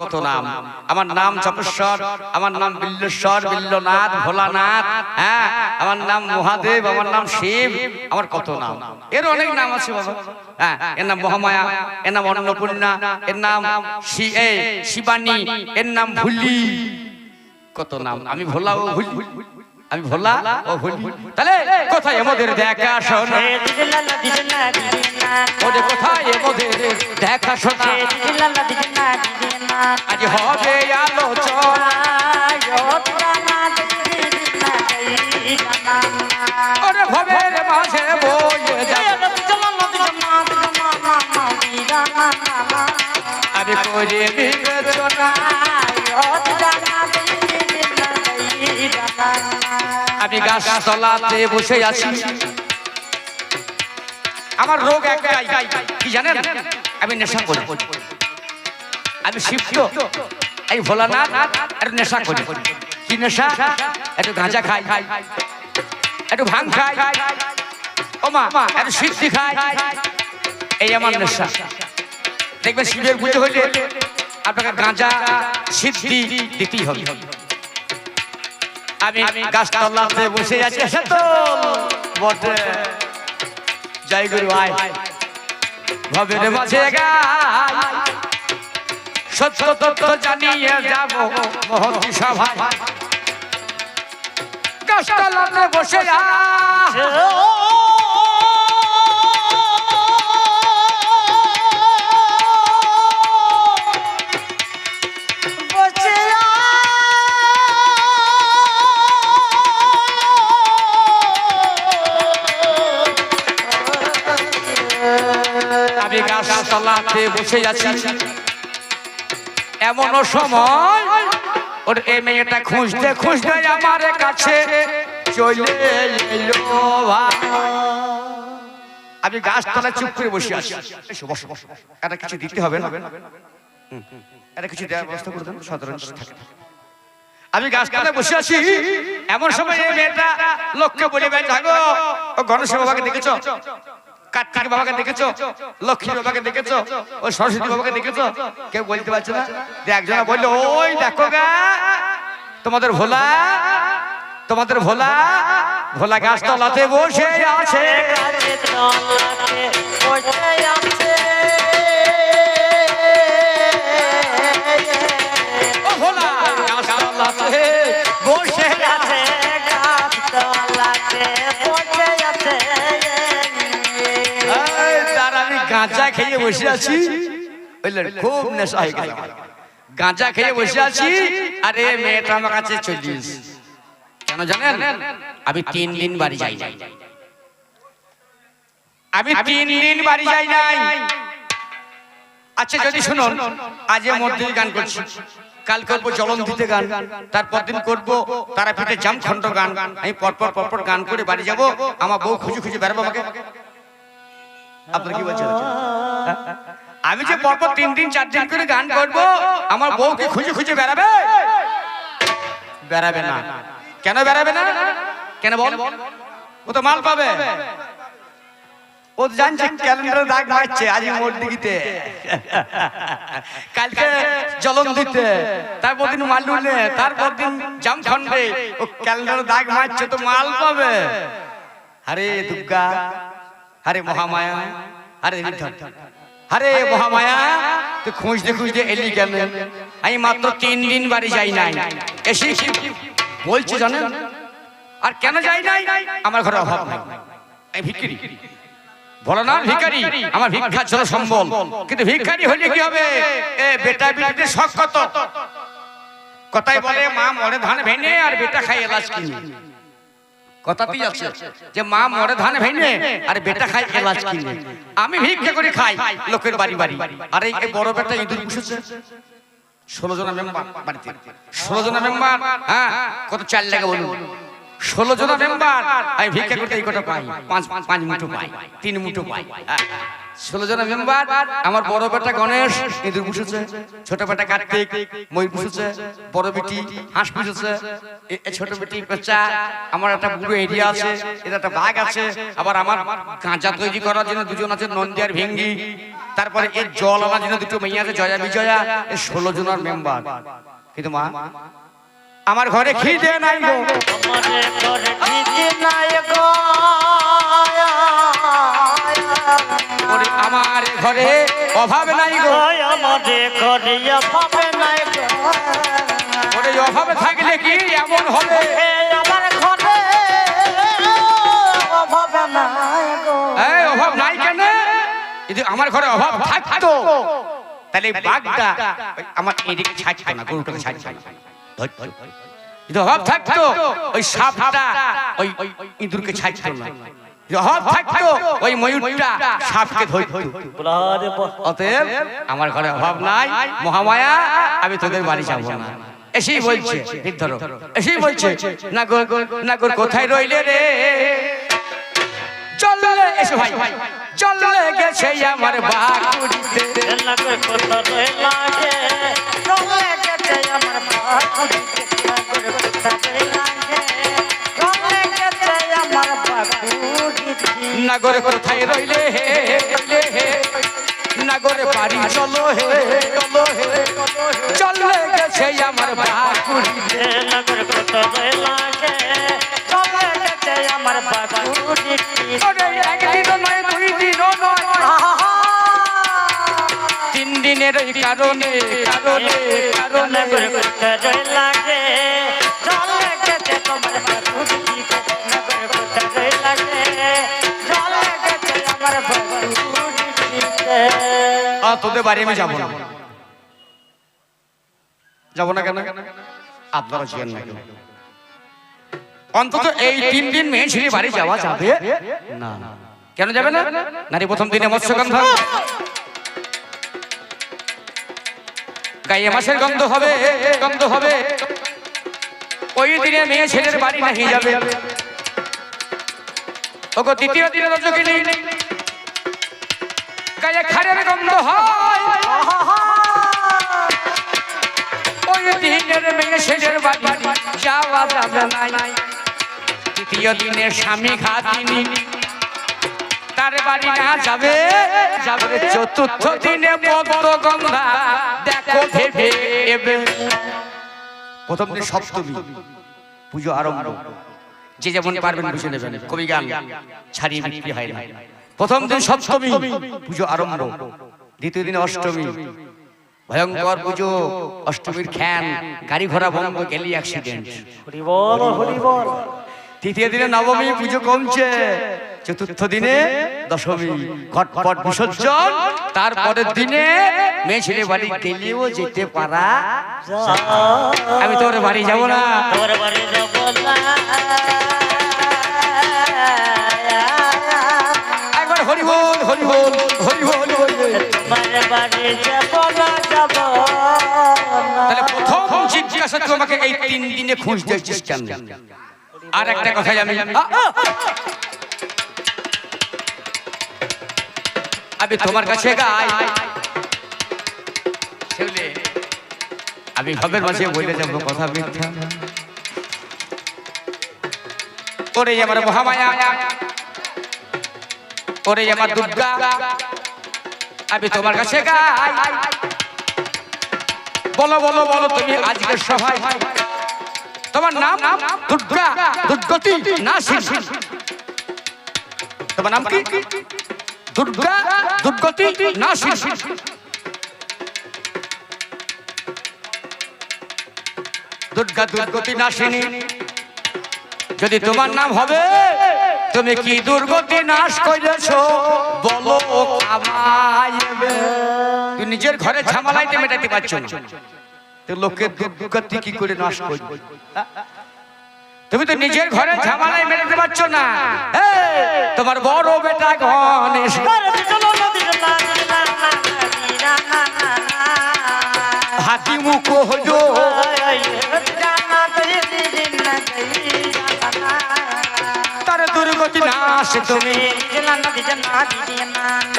কত নাম? আমার নাম চপেশ্বর আমার নাম বিল্লেশ্বর, বিল্লনাথ, ভোলানাথ হ্যাঁ? আমার নাম মহাদেব, আমার নাম শিব, আমার কত নাম? এর অনেক নাম আছে বাবা। হ্যাঁ এর নাম মহামায়া, এর নাম অন্নপূর্ণা, এর নাম শিবানী, এর নাম ভুলি। কত নাম? আমি ভোলা ভুল ভুলি। আমি ভোলা ও ভুলি তাহলে কোথায় আমাদের দেখা শোনা? ওরে কোথায় আমাদের দেখা শোনা? আজ হবে আলোচনা। ওরে ভবের মাঝে বয়ে যাবে। আমি করে বিবেচনা। আমি গাছ তলাতে বসে আছি। আমার রোগ একটাই, কি জানেন? আমি নেশা করি। আমি শিবত এই ভোলানাথ আর নেশা করি। কি নেশা? একটু গাঁজা খাই। খাই একটু ভাং খাই। ও মা, একটু সিদ্ধি খাই। এই আমার নেশা। দেখবেন শিবের পুজো হইলে আপনাকে গাঁজা সিদ্ধি দিতেই হবে। আমি গাছতলাতে বসে আছি তো বটে। জয় গুরু আয় ভবের মাঝে সত্য তত্ত্ব জানিয়ে যাব মহতি সভায়। গাছতলাতে বসে আয় গাছ তলাতে বসে আছি। এমনও সময় ওর এই মেয়েটা খুঁজতে খুঁজতে আমার কাছে আমি গাছ তলায় চুপ করে বসে আছি। এটা কিছু দিতে হবে না। এটা কিছু দেওয়ার ব্যবস্থা করে দেন, সাধারণ থাকে। আমি গাছতলায় বসে আছি। এমন সময় মেয়েটা লোককে বলে জাগো, ও গণেশ বাবাকে দেখেছ? কার্তিক বাবাকে দেখেছ? লক্ষ্মী বাবাকে দেখেছ? ওই সরস্বতী বাবাকে দেখেছ? কেউ বলতে পারছে না? যে একজন বলল, ওই দেখো গা, তোমাদের ভোলা তোমাদের ভোলা ভোলা গাছতলাতে বসে আছে। ও গাঁজা খেয়ে বসে আছি। বুঝলেন খুব নেশা হয়ে গেল। গাঁজা খেয়ে বসে আছি। আর আরে মেয়েটা আমার কাছে চল্লিশ। কেন জানেন? আমি তিন দিন বাড়ি যাই নাই। আমি তিন দিন বাড়ি যাই নাই। আচ্ছা যদি শুনুন আজ মধ্যে গান করছি। কাল করব দিতে গান তারপর দিন করব তারাপীঠে জামখণ্ড গান। আমি পরপর পরপর গান করে বাড়ি যাব। আমার বউ খুঁজে খুঁজে বেড়াবো আমাকে। আপনার কি বলছেন? আমি যে পরপর তিন দিন চার দিন করে গান করব আমার বউকে খুঁজে খুঁজে বেড়াবে? বেড়াবে না। কেন বেড়াবে না? কেন বল? ও তো মাল পাবে। ও তো জানছে ক্যালেন্ডারে দাগ মারছে আজ মোট দিঘিতে কালকে জলন দিতে। তারপর দিন মাল মালুলে তারপর দিন জামখণ্ডে। ও ক্যালেন্ডারে দাগ মারছে তো মাল পাবে। আরে দুর্গা আরে মহামায়া আরে আরে মহামায়া তুই খুঁজতে খুঁজতে এলি কেন? আমি মাত্র তিন দিন বাড়ি যাই নাই। এসে বলছে জানেন? আর কেন যাই নাই? আমার ঘরে অভাব নাই। আমি ভিক্ষিরি। বলো না ভিখারি আমার ভিক্ষা ছিল সম্বল। কিন্তু ভিখারি হলে কি হবে? এ বেটা বিটিতে শখ কত? কথাই বলে মা মরে ধান ভেনে আর বেটা খাই এলাচ কিনে। কথাতেই আছে যে মা মরে ধান ভেঙে আর বেটা খাই এলাচ কিনে। আমি ভিক্ষা করে খাই লোকের বাড়ি বাড়ি। আর এই বড় বেটা ইঁদুর পুষেছে। ষোলো জনা মেম্বার বাড়িতে। ষোলো জনা মেম্বার হ্যাঁ কত চাল লাগে বলুন। ষোলো জনা মেম্বার আমি ভিক্ষা করতে এই কটা পাই। পাঁচ পাঁচ মুঠো পাই তিন মুঠো পাই। হ্যাঁ। ষোলো জন মেম্বার, আমার বড় বেটা গণেশ, ইঁদুর পুষেছে, ছোট বেটা কার্তিক, ময়ূর পুষেছে, বড় বেটি হাঁস পুষেছে ছোট বেটি আমার একটা বুড়ো এরিয়া আছে এটা একটা বাঘ আছে, আবার আমার গাঁজা তৈরি করার জন্য দুজন আছে নন্দী আর ভেঙ্গি, তারপরে এর জল আনার জন্য দুটো মেয়ে আছে জয়া বিজয়া, এ ষোলো জনের মেম্বার। কিন্তু মা, আমার ঘরে খিদে নাই গো। আমারে করে দিদি নাই গো। ওরে আমার ঘরে অভাব নাই গো। আমারে করে পাবে নাই গো। ওরে অভাব থাকলে কি এমন হবে? আমার ঘরে অভাবে নাই গো। এই অভাব নাই কেন? যদি আমার ঘরে অভাব থাকতো তাহলে বাঘটা আমার এদিকে ছাড়তো না গরুটাকে ছাড়তো না। যদি অভাব থাকতো ওই সাপটা ওই ইঁদুরকে ছাড়তো না। অভাব থাকতো ওই ময়ূরটা সাপকে ধরতো। অতএব আমার ঘরে অভাব নাই মহামায়া আমি তোদের বাড়ি যাব না। এসেই বলছে ধরো এসেই বলছে না গো না গো কোথায় রইলে রে? চললে এসো ভাই চললে গেছে আমার বাকুড়িতে। লাগে কথা রে চলে গেছে আমার বাকুড়িতে। নাগরে কোথায় রইলে? হে বাড়ি চলো হে চলো হে চললে গেছে আমার কত লাগে চলে গেছে আমার একদিন নয়, দুই দিন নয়। তিন দিনের এই কারণে কারণে কারণে। লাগে চলে গেছে তোমার বাকুড়িতে। তোদের বাড়ি আমি যাব না। যাব না কেন? আপনারা ছিলেন না কেন? অন্তত এই তিন দিন মেয়ে ছেলে বাড়ি যাওয়া যাবে? না। কেন যাবে না? নারী প্রথম দিনে মৎস্যগন্ধা। গায়ে মাসের গন্ধ হবে গন্ধ হবে। ওই দিনে মেয়ে ছেলের বাড়ি নাহি যাবে। ওগো দ্বিতীয় দিনে রজকিনী গায়ে খারের গন্ধ হয়। দিনের তৃতীয় দিনে স্বামী তার বাড়ি না যাবে। যাবে চতুর্থ দিনে পদ্ম গন্ধা দেখো ভেবে প্রথম দিন সপ্তমী, পুজো আরম্ভ। যে যেমন পারবেন বুঝে নেবেন। কবি গান ছাড়িয়ে বিক্রি হয় না। প্রথম দিন সপ্তমী পুজো আরম্ভ। দ্বিতীয় দিন অষ্টমী। ভয়ঙ্কর পুজো অষ্টমীর খ্যান গাড়ি ঘোড়া বন্ধ গেলি অ্যাক্সিডেন্ট হরি বল হরি বল তৃতীয় দিনে নবমী পুজো কমছে চতুর্থ দিনে দশমী। ঘটপট বিসর্জন তারপরের দিনে মেয়ে ছেলে বাড়ি গেলেও যেতে পারা আমি তোর বাড়ি যাব না। তোর বাড়ি যাব না। হরি বল হরি বল হরি বল তাহলে প্রথম জিজ্ঞাসা এই তিন দিনে খুঁজ দেখছিস কেন? আর একটা কথা আ, আমি তোমার কাছে গাই আমি ভবের মাঝে বলে যাব কথা মিথ্যা। ওরে আমার মহামায়া। ওরে আমার দুর্গা, আমি তোমার কাছে গাই। বলো বলো বলো, তুমি আজকের সভায় তোমার নাম দুর্গা, দুর্গতি না তোমার নাম কি? দুর্গা, দুর্গতি না দুর্গা, দুর্গতি যদি তোমার নাম হবে তুমি কি দুর্গতি নাশ করেছ? বলো তুই নিজের ঘরে ঝামেলাইতে মেটাতে পারছ লোকের দুর্গতি কি করে নাশ করবে? তুমি তো নিজের ঘরে ঝামেলায় মেটাতে পারছ না। তোমার বড় বেটা গণেশ হাতি মুখ হলো। তার না আসে তুমি।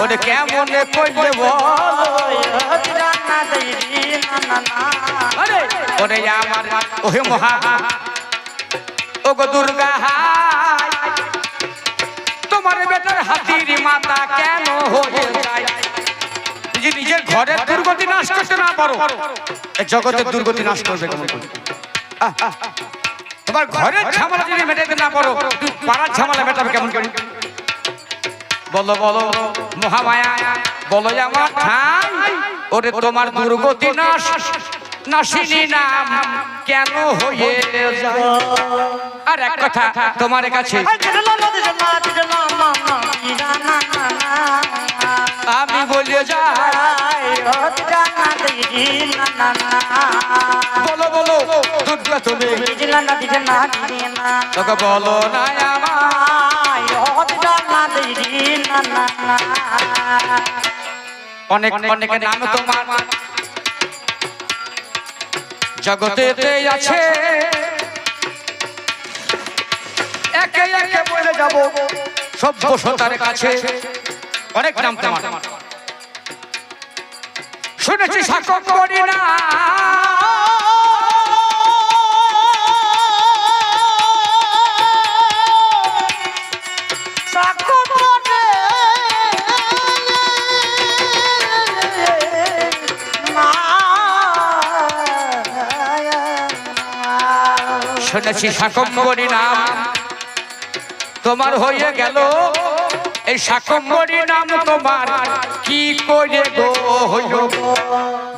ওরে কেমনে করলে ওরে আমার ওহে মহা। ও গো দুর্গা তোমার বেটার হাতির মাতা কেন হয়ে যায়? নিজের ঘরের দুর্গতি নাশ করতে না পারো। জগতের দুর্গতি নাশ করবে কেমন করে? তোমার ঘরের ঝামেলা যদি মেটাতে না পারো তুমি পাড়ার ঝামেলা মেটাবে কেমন করে? বলো বলো মহামায়া বলো আমার ঠাই ওরে তোমার দুর্গতি নাশ নাসিনী নাম কেন হয়ে আর এক কথা তোমার কাছে দিলা না দিলা না না না দিলা না দিলা না বলো দিলা না দিলা না না অনেক নাম তোমার জগতেতে আছে। একে একে বলে যাব সভ্য সতার কাছে। অনেক নাম তোমার। শুনেছি সাকক করি না শুনেছি শাকম্বরী নাম। তোমার হয়ে গেল এই তোমার। কি করে গো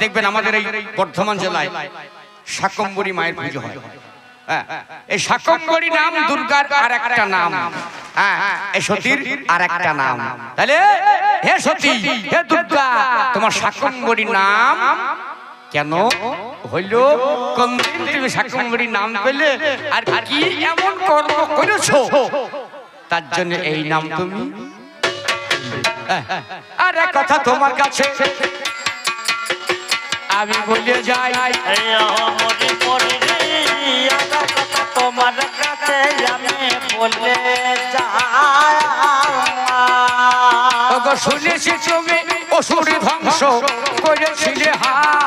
দেখবেন আমাদের এই বর্ধমান জেলায় শাকম্বরী মায়ের পুজো হয়। হ্যাঁ, এই শাকম্বরী নাম দুর্গার আর একটা নাম। হ্যাঁ এই সতীর আর একটা নাম হে সতী দুর্গা তোমার নাম কেন তুমি নাম আর কি তার জন্য এই নাম তুমি আর কথা তোমার কাছে। আমি বলে যাই। তোমার কাছে আমি বলে যাই। শুনেছি তুমি অসুর ধ্বংস করেছিলে হা।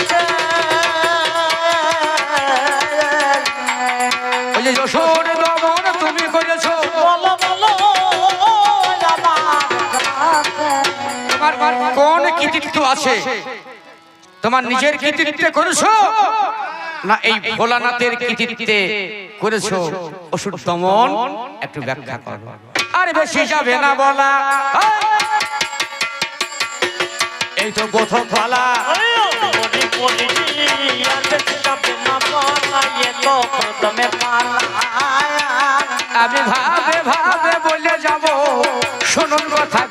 কৃতিত্ব আছে। তোমার নিজের কৃতিত্বে করেছ? না, এই ভোলানাথের কৃতিত্বে করেছ। অসুর দমন একটু ব্যাখ্যা করো। আর বেশি যাবে না বলা। এই তো প্রথম পালা আমি ভাবে ভাবে বলে যাব। শুনুন কথা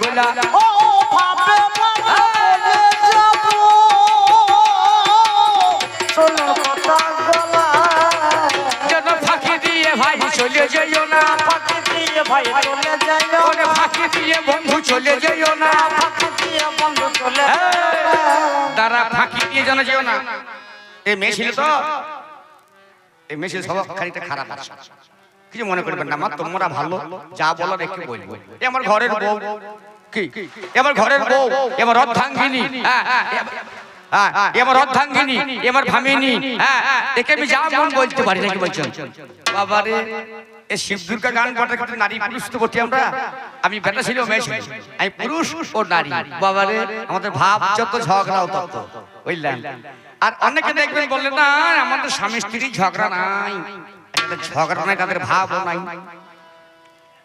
ফাঁকি দিয়ে ভাই চলে যাইও ওরে ফাঁকি দিয়ে বন্ধু চলে যাইও না। ফাঁকি দিয়ে বন্ধু চলে তারা ফাঁকি দিয়ে যেন যেও না। এই মেয়ে ছিল তো। এই মেয়ে ছিল স্বভাব খানিকটা খারাপ আছে। কিছু মনে করবেন না আমার তোমরা ভালো। যা বলার একটু বলব। এ আমার ঘরের বউ। কি? এ আমার ঘরের বউ। এ আমার অর্ধাঙ্গিনী। হ্যাঁ হ্যাঁ, হ্যাঁ আমার অর্ধাঙ্গিনী। এ ভামিনী। হ্যাঁ একে আমি যা মন বলতে পারি নাকি বলছেন বাবারে এ গান নারী আমি পুরুষ ভাব, যত বুঝলেন? আর বললেন, না স্বামী ঝগড়া নাই। ঝগড়া নাই, তাদের নাই।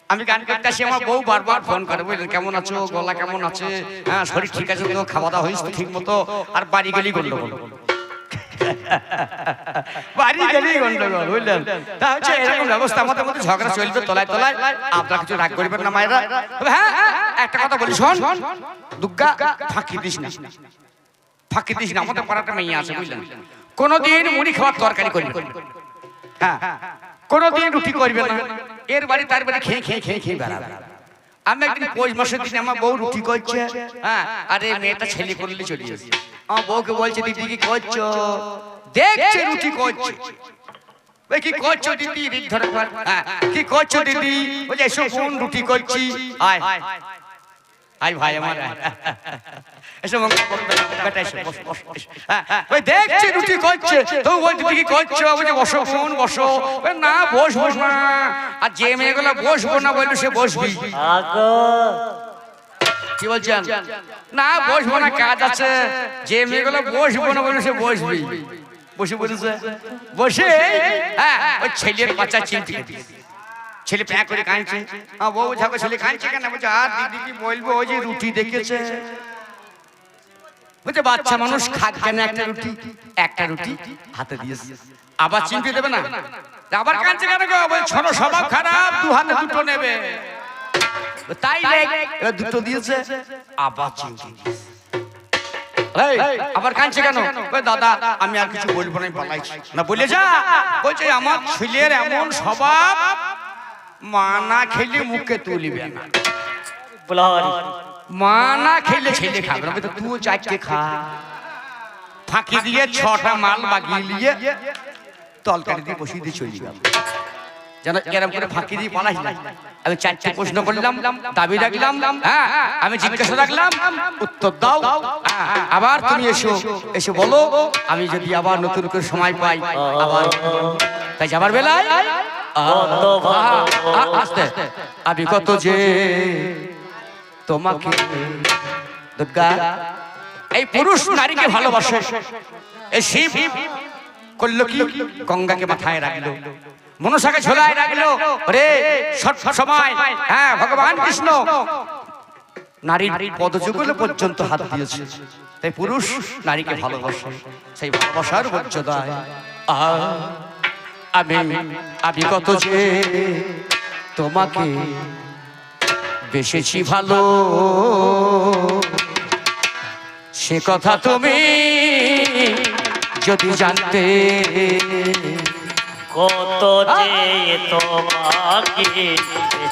আমি গান করতে আসি, আমার বউ বারবার ফোন করে, বুঝলেন, কেমন আছো? গলা কেমন আছে? হ্যাঁ শরীর ঠিক আছে তো? খাওয়া দাওয়া হয়েছে ঠিক মতো আর বাড়ি গেলেই গন্ডগোল। বাড়ি গেলেই গন্ডগোল বুঝলেন? তা হচ্ছে এরকম ব্যবস্থা আমাদের মধ্যে ঝগড়া চলবে তলায় তলায়। আপনার কিছু রাগ করবেন না মায়েরা। হ্যাঁ একটা কথা বলি শোন। দুর্গা ফাঁকি দিস না। ফাঁকি দিস না। আমাদের পাড়াটা মেয়ে আছে বুঝলেন? কোনোদিন মুড়ি খাওয়ার তরকারি করবে। হ্যাঁ কোনোদিন রুটি করবে না। এর বাড়ি তার বাড়ি খেয়ে খেয়ে খেয়ে খেয়ে বেড়াবে। আমি একদিন পৌষ মাসের দিন আমার বউ রুটি করছে হ্যাঁ আরে মেয়েটা ছেলে করলে চলে যাচ্ছে আমার বউকে বলছে দিদি কি করছ? দেখছে রুটি করছে। কি করছ দিদি। হ্যাঁ কি করছ দিদি? বলছে এসো রুটি করছি। আয় আই ভাই আমার। এসো মঙ্গল করবে না, বেটা এসো, বসো, বসো, এসো। হ্যাঁ, হ্যাঁ, ওই দেখছে রুটি করছে। তো ওই দিদি কি করছ? বলছে বসো বোন বসো। ওই না বসবো না। আর যে মেয়েগুলো বসবো না বলল সে বসবি। কি বলছেন? না বসবো না কাজ আছে। যে মেয়েগুলো বসবো না বলল সে বসবি বসে বলেছে বসে। হ্যাঁ ওই ছেলের বাচ্চা চিনতে ছেলে প্যাঁ করে কাঁদছে। হ্যাঁ বউ ঝাঁকো ছেলে কাঁদছে কেন? বলছে আর দিদি কি বলব? ওই যে রুটি দেখেছে। বলছে বাচ্চা মানুষ খাচ্ছে না একটা রুটি? একটা রুটি হাতে দিয়েছে। আবার চিনতে দেবে না? আবার কাঁদছে কেন গো? বলছে ছোট স্বভাব খারাপ দু হাতে দুটো নেবে। তাই এবার দুটো দিয়েছে আবার চিনতে দিয়েছে। এই, আবার কাঁদছে কেন? দাদা আমি আর কিছু বলব না পালাইছি না বলে যা। বলছে আমার ছেলের এমন স্বভাব মা খেলে মুখে তুলিবে না। বুলারি। খেলে ছেলে খাবে না। বলছে, তুই চারটে খা। ফাঁকি দিয়ে ছটা মাল বাগিয়ে নিয়ে তলকারি দিয়ে বসিয়ে দিয়ে চলে গেল যেন এরকম করে ফাঁকি দিয়ে পালাই না আমি চারটে প্রশ্ন করলাম দাবি রাখলাম হ্যাঁ আমি জিজ্ঞাসা রাখলাম উত্তর দাও হ্যাঁ, আবার তুমি এসো এসে বলো আমি যদি আবার নতুন করে সময় পাই আবার তাই যাবার বেলায়? আস্তে আমি কত যে তোমাকে দুর্গা এই পুরুষ নারীকে ভালোবাসে। এই শিব করল কি? গঙ্গাকে মাথায় রাখল। মনসাকে ঝোলায় রাখল। রে সব সময় হ্যাঁ ভগবান কৃষ্ণ। নারীর পদযুগল পর্যন্ত হাত দিয়েছে। তাই পুরুষ নারীকে ভালোবাসে, সেই ভালোবাসার মর্যাদায়। আমি কত যে তোমাকে বেসেছি ভালো। সে কথা তুমি যদি জানতে। কত যে তোমাকে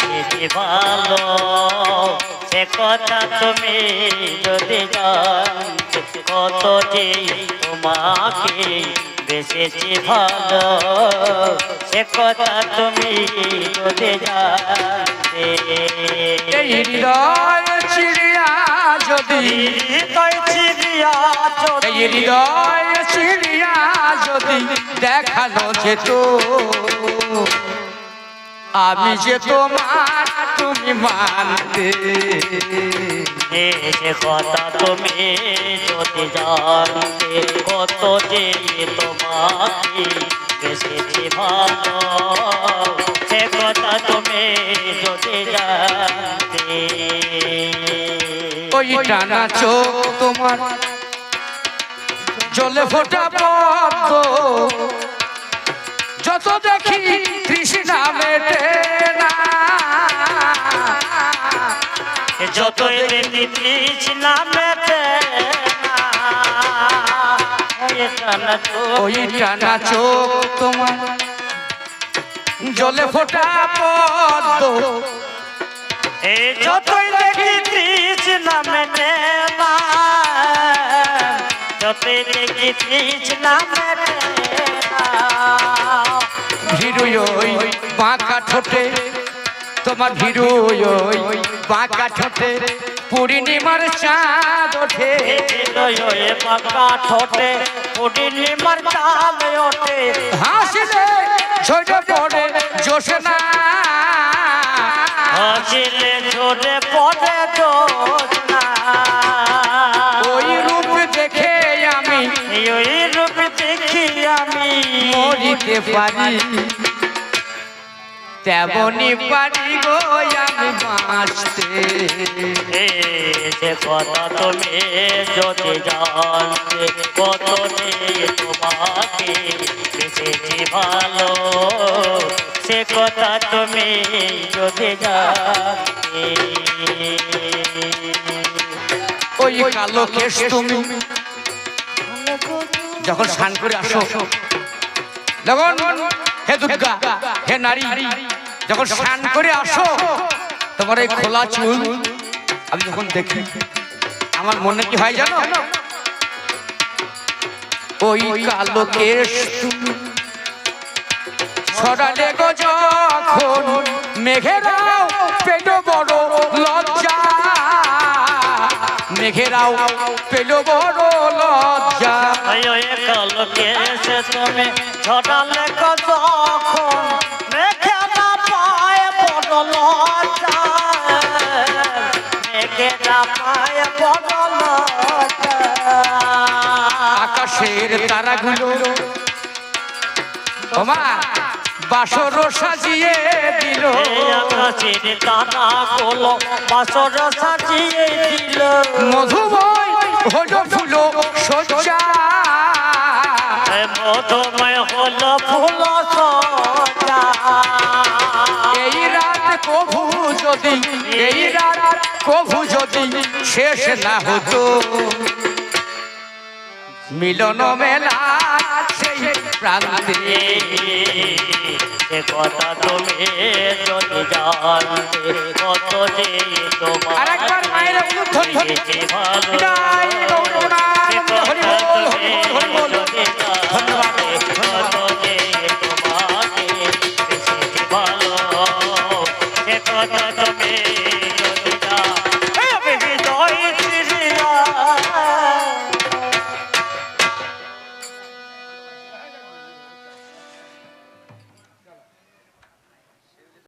বেশি ভালো সে কথা তুমি যদি জানতে কত যে তোমাকে বেশি ভালো সে কথা তুমি যদি জানতে। হৃদয় চিড়িয়া যদি হৃদয় চিরিয়া এই হৃদয় চিড়িয়া যদি দেখানো যেত আমি যে তোমার তুমি মানতে। সে কথা তুমি যদি জানতে কত যে তোমাকে বেশি ভালো সে কথা তুমি যদি ওই টানা তোমার জলে ফোটা পদ্ম যত দেখি তৃষ্ণা মেটে না যতই দেখি তৃষ্ণা মেটে না ওই টানা চোখ তোমার জলে ফোটা পদ্ম। এ যতই দেখি তৃষ্ণা মেটে না যতই দেখি তৃষ্ণা মেটে না ভিড়ু ওই বাঁকা ঠোঁটে তোমার ভিড়ু ওই বাঁকা ঠোঁটে। পূর্ণিমার চাঁদ ওঠে। পাকা ঠোঁটে পূর্ণিমার চাঁদ ওঠে। হাসিলে ঝরে পড়ে জোসনা হাসিলে ঝরে পড়ে জোৎস্না ওই রূপ দেখে আমি ওই রূপ দেখি আমি মরিতে পারি। তেমনি পারি গো আমি বাঁচতে। যে কথা তুমি যদি জানতে কত তোমাকে বেঁচেছি ভালো। সে কথা তুমি যদি জানতে। ওই কালো কেশ তুমি যখন স্নান করে আসো যখন হে দুর্গা হে নারী যখন স্নান করে আসো তোমার এই খোলা চুল আমি যখন দেখি আমার মনে কি হয় জানো? ওই কালো কেশ ছড়ালে গো যখন মেঘেরাও পেল বড় লজ্জা মেঘেরাও পেল বড় লজ্জা। আয়ো এ কালকে সে তুমি ছড়ালে কখন মেঘে না পায় বদল মেঘে না পায় বদল আকাশের তারাগুলো ওমা বাসর সাজিয়ে দিল। আকাশের তারা গোলো বাসর সাজিয়ে দিল। মধুময় হলো ফুলো সজ্জা মধুময় হলো ফুল সজা। এই রাত কভু যদি এই রাত কভু যদি শেষ না হতো। মিলন মেলা সেই প্রান্তে। কথা তুমি যদি জানতে কত যে তোমার আরেকবার মায়ের অনুধ্বনি। বেঁচে ভালো বিদায় গৌরবনানন্দ Hari ta ta ta me